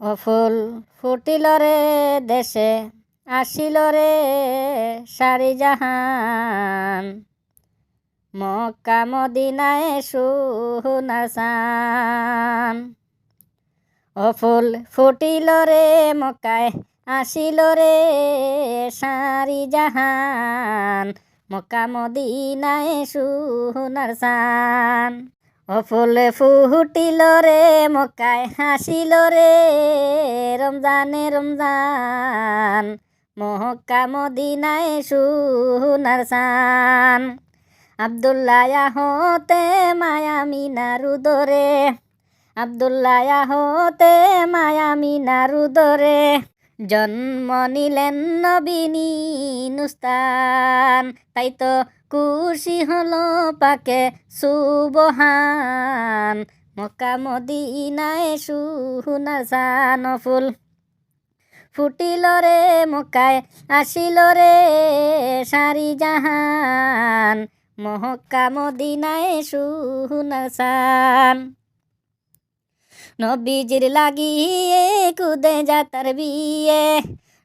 ও ফুল ফুটিল রে দেশে, আসিল রে সারি জাহান। মক্কা মদিনায় সুনার সান ও ফুল ফুটিল রে মক্কায়, আসিল রে সারি জাহান। মক্কা মদিনায় সুনার সান ও ফুল ফুটিল রে, মক্কায় হাসিল রে। রমজানে রমজান মহক্কা মদিনায় সুনার সান। আবদুল্লাহ হতে মায়া মিনার উদরে, আবদুল্লাহ হতে মায়া মিনার উদরে। জন্ম নিলেন নবীনী নুস্তান তাই তো খুশি হলো পাকে সুবহান। মক্কা মদিনায় সুনার সান ফুল ফুটিল রে, মক্কায় আসিল রে সারি জাহান। মহক্কা মদিনায় সুনার সান নবীজির লাগিয়ে কুদে যাতার বিয়ে।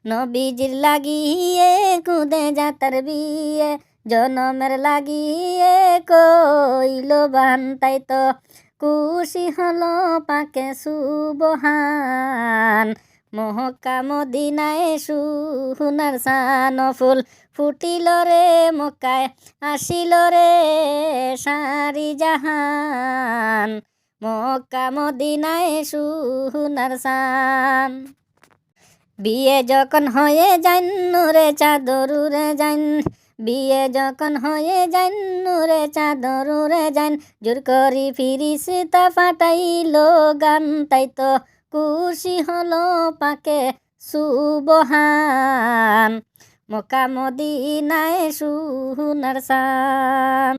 নবীজির লাগিয়ে কুদে যাতার বিয়ে। জনমের লাগিয়ে কইল বান, তাই তো খুশি হলো পাকে সুবহান। মহক্কা মদিনায় সুনার সান ফুল ফুটিল রে, মক্কায় আসিল রে সারি জাহান। মক্কা মদিনায় সুনার সান। বিয়ে যখন হয়ে যান নুরে চাদরুরে যান বিয়ে যখন হয়ে যান নুরে চাদরুরে যান জোর করি ফিরিস তা ফাটাইল গান, তাই তো খুশি হলো পাকে সুবহান। মক্কা মদিনায় সুনার সান।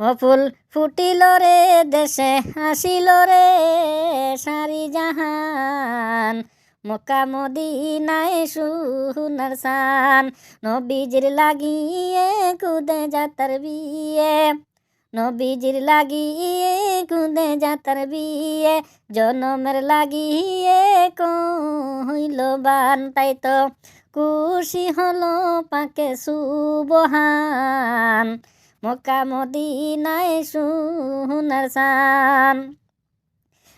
ও ফুল ফুটিল রে, দেশে আসিল রে সারি জাহান। মক্কা মদিনায় সুনার সান। নবীজির লাগিয়ে কুদে যাতার বিয়ে। নবীজির লাগিয়ে কুদে যাতার বিয়ে। জনমের লাগিয়ে কইল বান। তাই তো খুশি হলো পাকে সুবহান। মক্কা মদিনায় সুনার সান।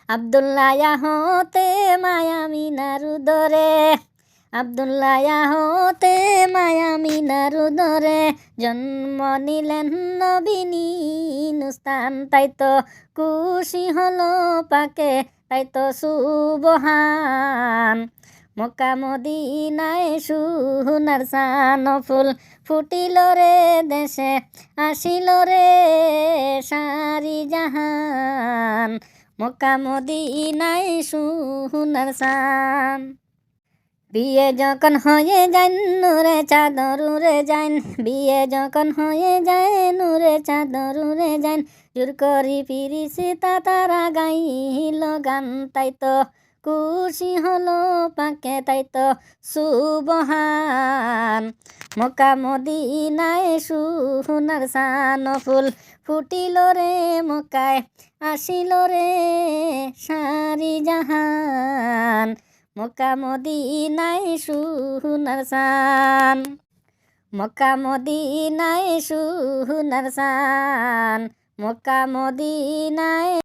আবদুল্লাহ হতে মায়া মিনার উদরে, আবদুল্লাহ হতে মায়া মিনার উদরে, জন্ম নিলেন নবীনী নুস্তান তাই তো খুশি হলো পাকে, তাই তো সুবহান মক্কা মদিনায় সুনার সান ফুল ফুটিল রে দেশে, আসিল রে সারি জাহান। মক্কা মদিনায় সুনার সান। বিয়ে যখন হয়ে যান নুরে চাদরুরে যান বিয়ে যখন হয়ে যায় নুরে চাদরুরে যান জোর করি ফিরিস তারা গাইল গান, তাই তো খুশি হলো পাকে, তাই তো সুবহান। মক্কা মদিনায় সুনার সান, ফুল ফুটিল রে মক্কায়, আসিল রে সারি জাহান। মক্কা মদিনায় সুনার সান মক্কা মদিনায় সুনার সান মক্কা মদিনায়